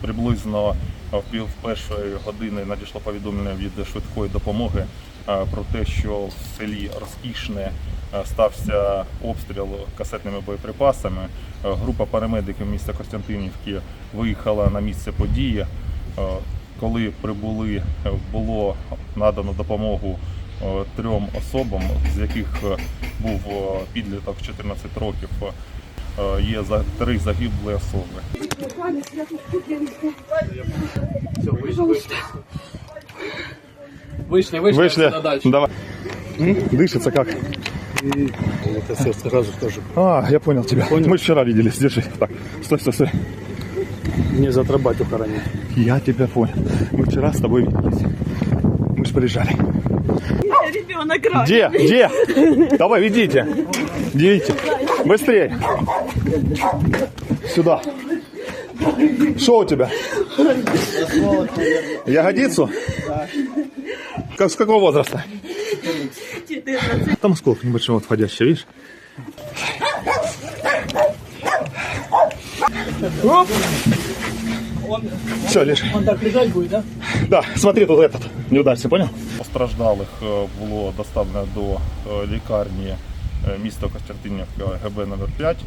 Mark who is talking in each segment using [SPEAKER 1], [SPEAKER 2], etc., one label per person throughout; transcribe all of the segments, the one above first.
[SPEAKER 1] приблизно в пів першої години надійшло повідомлення від швидкої допомоги е, про те, що в селі Розкішне е, стався обстріл касетними боєприпасами. Е, Група парамедиків міста Костянтинівки виїхала на місце події. Е, Коли прибули, е, було надано допомогу е, трьом особам, з яких е, був е, підліток 14 років. Е, Є три загиблі особи.
[SPEAKER 2] Вышли, вышли,
[SPEAKER 1] Вышли.
[SPEAKER 2] отсюда дальше.
[SPEAKER 1] Давай. Дышится как?
[SPEAKER 3] Это все сразу тоже.
[SPEAKER 1] А, я понял тебя. Мы вчера виделись. Держи. Так, стой, стой, стой.
[SPEAKER 3] Не завтра батю хоронить.
[SPEAKER 1] Я тебя понял. Мы вчера с тобой виделись. Мы же полежали.
[SPEAKER 4] Ребенок рад.
[SPEAKER 1] Где? Где? Давай, ведите. Ведите. Быстрее. Сюда. Что у тебя? Ягодицу? Как, с какого возраста?
[SPEAKER 4] 14.
[SPEAKER 1] Там осколок небольшой вот входящий, видишь? Все, лишь.
[SPEAKER 2] Он так лежать будет, да?
[SPEAKER 1] Да, смотри, тут этот не удався, понял? Постраждалих е, було доставлено до е, лікарні е, міста Костянтинівка ГБ номер 5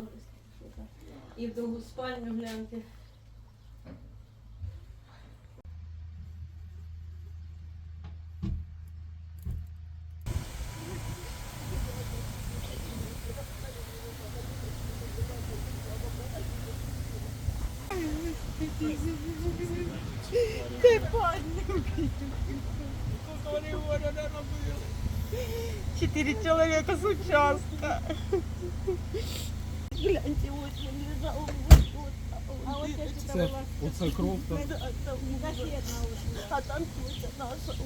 [SPEAKER 4] І в другу спальню гляньте. Ти падник. Четыре человека с участка. Гляньте, вот он лежал. Вот, вот. А вот это
[SPEAKER 2] Це, оце кров. так.
[SPEAKER 4] А там тетя наша.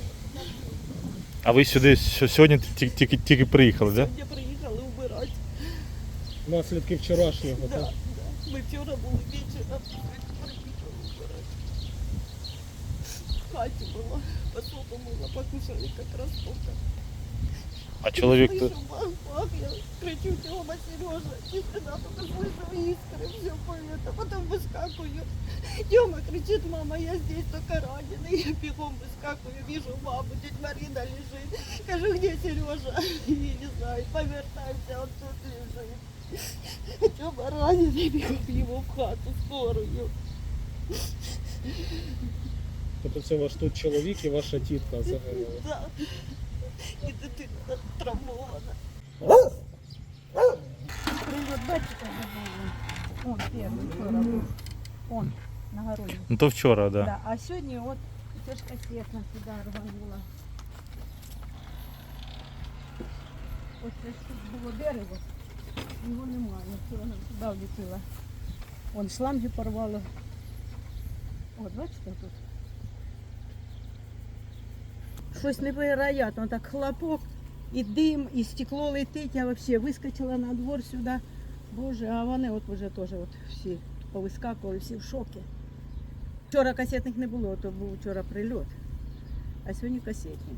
[SPEAKER 5] А ви сюди що сьогодні ті- тільки, тільки приїхали, так?
[SPEAKER 4] Я приїхали вбирати.
[SPEAKER 2] Наслідки вчорашнього.
[SPEAKER 4] Да,
[SPEAKER 2] так?
[SPEAKER 4] да. Ми вчора були вечором. Хаті була. Посуду мила, покушали якраз только.
[SPEAKER 5] А чоловік
[SPEAKER 4] бах, я кричу, Тёма, Сережа, тишина, только слышу искры, все это, потом выскакиваю. Тёма кричит, мама, я здесь только раненый. Я бегом выскакиваю, вижу маму, тетя Марина лежит. Скажу, где Сережа? Я не знаю, повертаемся, он тут лежит. Тёма раненый, бегом его в хату, скорую
[SPEAKER 2] Тобто це ваш тут чоловік і ваша тітка загинула.
[SPEAKER 4] Да. И дитина травмована.
[SPEAKER 6] Привод бачите, он первый вчора був. Он на городі.
[SPEAKER 5] Ну то вчора, так. Да.
[SPEAKER 6] Да. А сьогодні от це ж касетна сюди рванула. Ось це ж тут було дерево, його немає. Це вона сюди влетіла. Вон шланги порвало. От, бачите тут. Щось невероятно, так хлопок, і дим, і стекло летить, я взагалі вискочила на двор сюди. Боже, а вони от вже теж от всі повискакували, всі в шокі. Вчора касетних не було, то був вчора прильот. А сьогодні касетник.